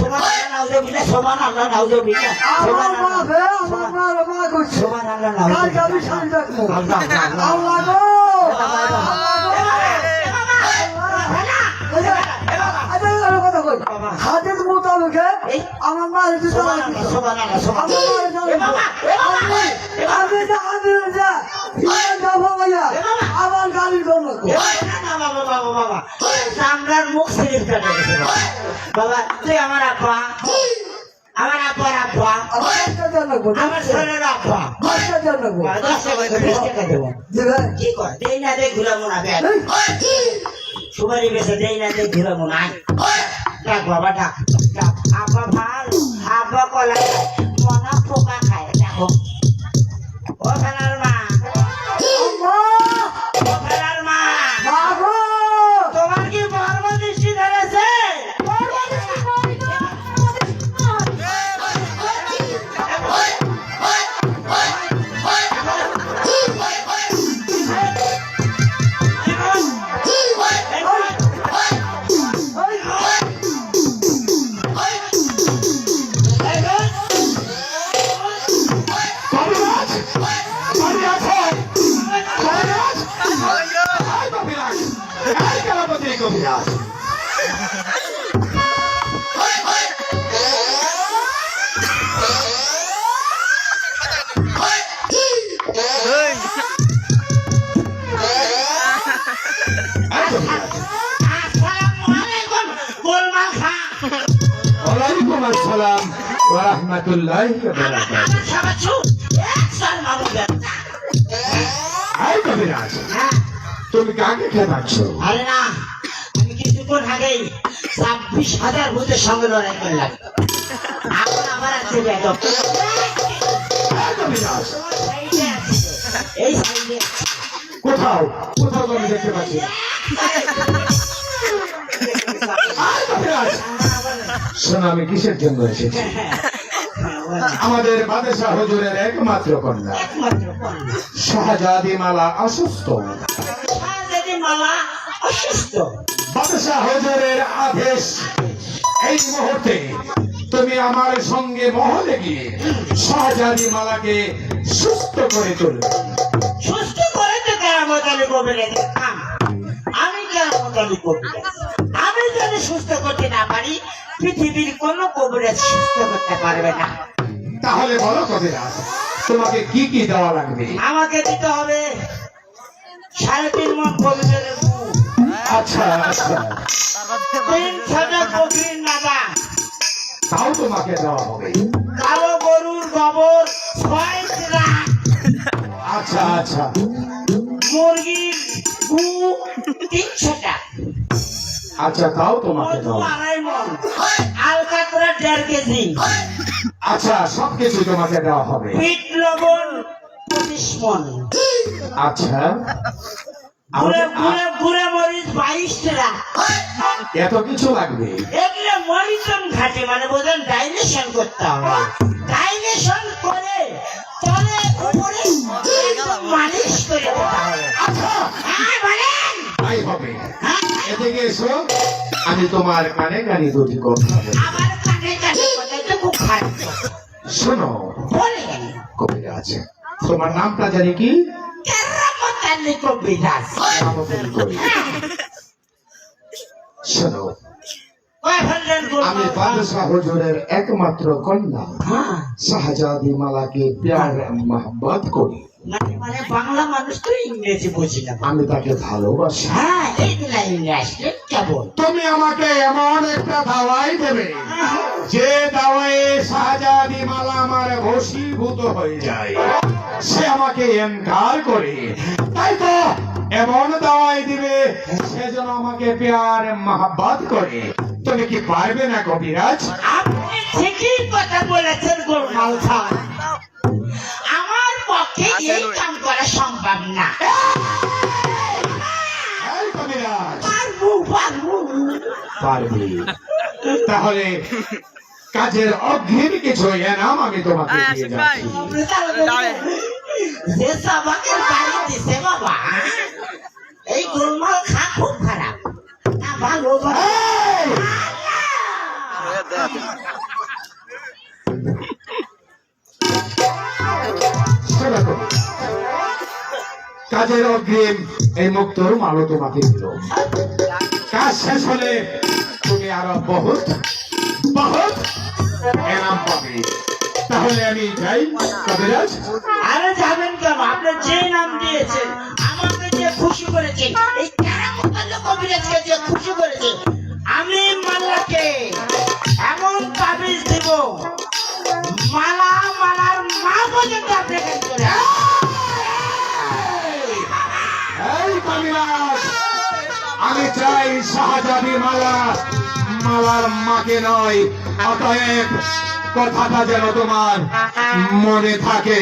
সমান আল্লাহ নাউজুবিল্লাহ সমান আমার সমান মা বে আমার মা রে মা করছে সমান আল্লাহ কালকে আমি নাউজুবিল্লাহ শাড়ি রাখব আল্লাহ আল্লাহ গো হাতের মোতাবেকে আমার মা রে দিতে আমার মা রে মুখ সিরিজ কাটে গেছে বাবা। তুই আমার আব্বা? আমার আব্বার আব্বা? আমার একটা জানাব আমার আব্বা? একটা জানাব বাবা, দশ টাকা করে বিশ টাকা দেবো। কি কর দেই না দেই ঘুরাবো না ব্যাগ সুপারি বেসে দেই না দেই ঘুরাবো না ডাক বাবা ডাক ডাক। আব্বা ভালো আব্বা কলা পোকা খায়। দেখো। ও ফেলার গোলমাল ওয়ালাইকুম আসসালাম ওয়া রাহমাতুল্লাহি ওয়া বারাকাতুহু তুমি কাকে খেলাচ্ছ আরে ছাব্বিশ হাজার ভূতের সঙ্গে লড়াই করলাম এখন আমার আছে এই সাইডে কোথাও কোথাও আমি দেখতে পাচ্ছি শোনো আমি কিসের জন্য এসেছি? আমাদের বাদেশা হজুরের একমাত্র কন্যা। একমাত্র কন্যা। শাহজাদি মালা অসুস্থ। শাহজাদি মালা অসুস্থ। বাদশাহ হুজুরের আদেশ। এই মুহূর্তে তুমি আমার সঙ্গে মহলে গিয়ে শাহজাদি মালাকে সুস্থ করে সুস্থ করে তো কেরামত আলী কবিরে আমি কেরামত আলী কবিরে। আমি যদি সুস্থ করতে না পারি পৃথিবীর কোনো কবিরাজ সুস্থ করতে পারবে না। তাহলে বলো কবিরাজ তোমাকে কি কি দেওয়া লাগবে? আমাকে দিতে হবে সাড়ে তিন মন কবিরের আচ্ছা আচ্ছা। তিন ছটা কবির নাদা তাও তোমাকে দেওয়া হবে। কালো গরুর গোবর ছয় ট্রাক আচ্ছা আচ্ছা। মুরগির গু তিনশোটা আচ্ছা তাও তোমাকে দেওয়া। আড়াই মন আলকাতরা দেড় কেজি। আচ্ছা সবকিছু তোমাকে দেওয়া হবে। পিট লবণ পঁচিশ মন আচ্ছা। এত কিছু লাগবে। এগুলো মরিচন ঘাটে মানে বোঝেন ডাইলেশন করতে হবে। ডাইলেশন করে তলে উপরে মালিশ করে দিতে হবে। হ্যাঁ বলেন। তাই হবে। হ্যাঁ, এদিকে এসো। আমি তোমার কানে কানে দুটি কথা আমার কানে কানে কথা তো খুব খারাপ শোনো। বলেন। কবিরাজ তোমার নামটা জানি কি? কবিরাজ শোনো ফেললেন আমি বাদশাহ হুজুরের একমাত্র কন্যা। হ্যাঁ। শাহজাদি মালাকে প্যার করি। মানে বাংলা মানুষ তো ইংরেজি বুঝি না। আমি তাকে ভালোবাসি। হ্যাঁ এইগুলা ইংরেজি কেবল। তুমি আমাকে এমন একটা দাওয়াই দেবে যে দাওয়ায়ে শাহজাদি মালা আমার বশীভূত হয়ে যায়। সে আমাকে এনকার করে। তাই তো এমন দাওয়াই দিবে সে যেন আমাকে প্যার মহাব্বত করে। তুমি কি পারবে না কবিরাজ আপনি ঠিকই কথা বলেছেন গোলমাল খান আমার পক্ষে এই কাম করা সম্ভব না। পারব পারব। পারবি। তাহলে কাজের অগ্রিম কিছু এনাম আমি তোমাকে দিয়ে যাচ্ছি। যে সাবাকের দিছে বাবা এই গোলমাল খা খুব খারাপ। না ভালো কাজের অগ্রিম এই মুক্তর মালও তোমাকে দিল। কাজ শেষ হলে তুমি আরও বহুত বহুত এনাম পাবে। তাহলে আমি যাই। কবিরাজ আরে যাবেন কেন? আপনি যে নাম দিয়েছেন আমাকে যে খুশি করেছেন এই কেরামতল্য কবিরাজকে যে খুশি করেছে আমি মাল্লাকে এমন তাবিজ দিব মালা মালার মা পর্যন্ত আপনি এখানে চলে এই কবিরাজ আমি চাই শাহজাদি মালা। মালার মাকে নয় অতএব কথাটা যেন তোমার মনে থাকে।